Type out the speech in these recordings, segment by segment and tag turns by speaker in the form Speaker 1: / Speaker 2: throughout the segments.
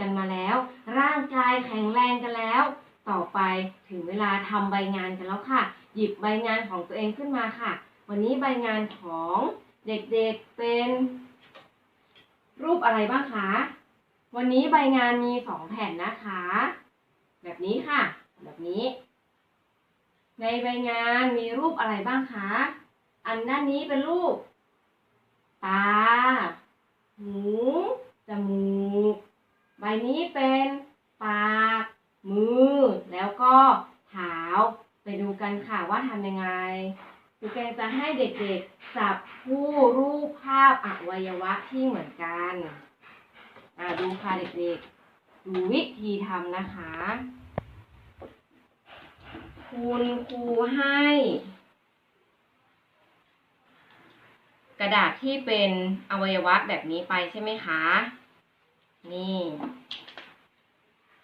Speaker 1: กันมาแล้ว ร่างกายแข็งแรงกันแล้ว ต่อไปถึงเวลาทำใบงานกันแล้วค่ะ หยิบใบงานของตัวเองขึ้นมาค่ะ วันนี้ใบงานของเด็กๆเป็น รูปอะไรบ้างคะวันนี้ใบงานมีสองแผ่นนะคะ แบบนี้ค่ะ แบบนี้ ในใบงานมีรูปอะไรบ้างคะ อันด้านนี้เป็นรูป ตา หู จมูก ใบนี้เป็นปาก มือ แล้วก็เท้า ไปดูกันค่ะว่าทำยังไงครูแกงจะให้เด็กๆจับคู่รูปภาพอวัยวะที่เหมือนกันอ่าดูค่ะเด็กๆ ดูวิธีทำนะคะ คุณครูให้ กระดาษที่เป็นอวัยวะแบบนี้ไปใช่ไหมคะ นี่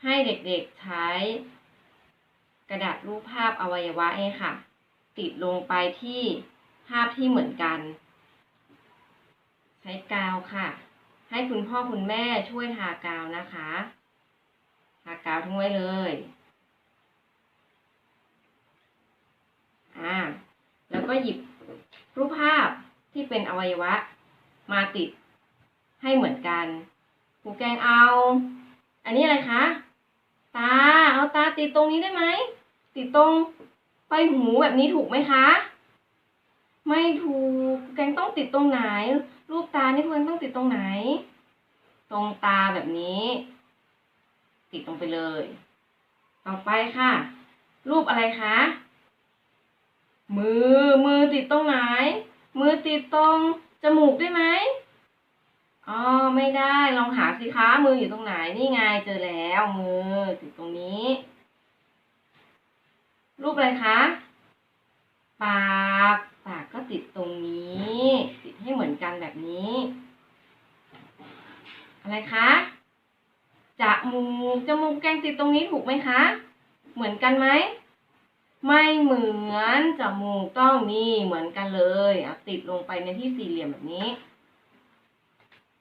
Speaker 1: ให้เด็กๆใช้ กระดาษรูปภาพอวัยวะเองค่ะ ติดลงไปที่ภาพที่เหมือนกัน ใช้กาวค่ะ ให้คุณพ่อคุณแม่ช่วยทากาวนะคะ ทากาวทิ้งไว้เลยอ่าแล้วก็หยิบรูปภาพที่เป็นอวัยวะ มาติดให้เหมือนกัน ครูแกงเอา อันนี้อะไรคะ ตา เอาตาติดตรงนี้ได้ไหม ติดตรงไปหูแบบนี้ถูกไหมคะ ไม่ถูกแกงต้องติดตรงไหน รูปตานี่ครูแกงต้องติดตรงไหน ตรงตาแบบนี้ ติดลงไปเลย ต่อไปค่ะ รูปอะไรคะ มือ มือติดตรงไหน มือติดตรงจมูกได้ไหม ไม่ได้ ลองหาสิคะ มืออยู่ตรงไหน นี่ไงเจอแล้ว มือติดตรงนี้ รูปอะไรคะ ปาก ปากก็ติดตรงนี้ ติดให้เหมือนกันแบบนี้ อะไรคะจมูก จมูกแกงติดตรงนี้ถูกไหมคะ เหมือนกันไหม ไม่เหมือน จมูกต้องมีเหมือนกันเลยอติดลงไปในที่สี่เหลี่ยมแบบนี้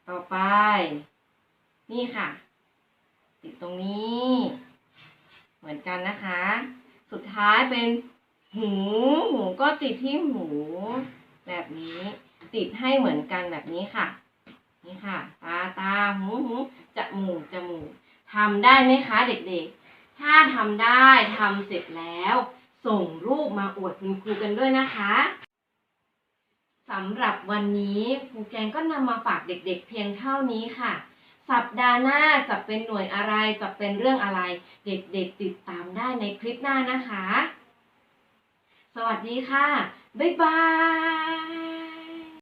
Speaker 1: ต่อไป นี่ค่ะ ติดตรงนี้ เหมือนกันนะคะ สุดท้ายเป็นหู หูก็ติดที่หู แบบนี้ ติดให้เหมือนกันแบบนี้ค่ะ นี่ค่ะ ตาตาหูหูจมูกจมูกทำได้ไหมคะเด็กๆ ถ้าทำได้ทำเสร็จแล้ว ส่งรูปมาอวดคุณครูกันด้วยนะคะ วันนี้ครูแกงก็นำมาฝากเด็กๆ เพียงเท่านี้ค่ะ สัปดาห์หน้าจะเป็นหน่วยอะไรจะเป็นเรื่องอะไร เด็กๆติดตามได้ในคลิปหน้านะคะ สวัสดีค่ะ บ๊ายบาย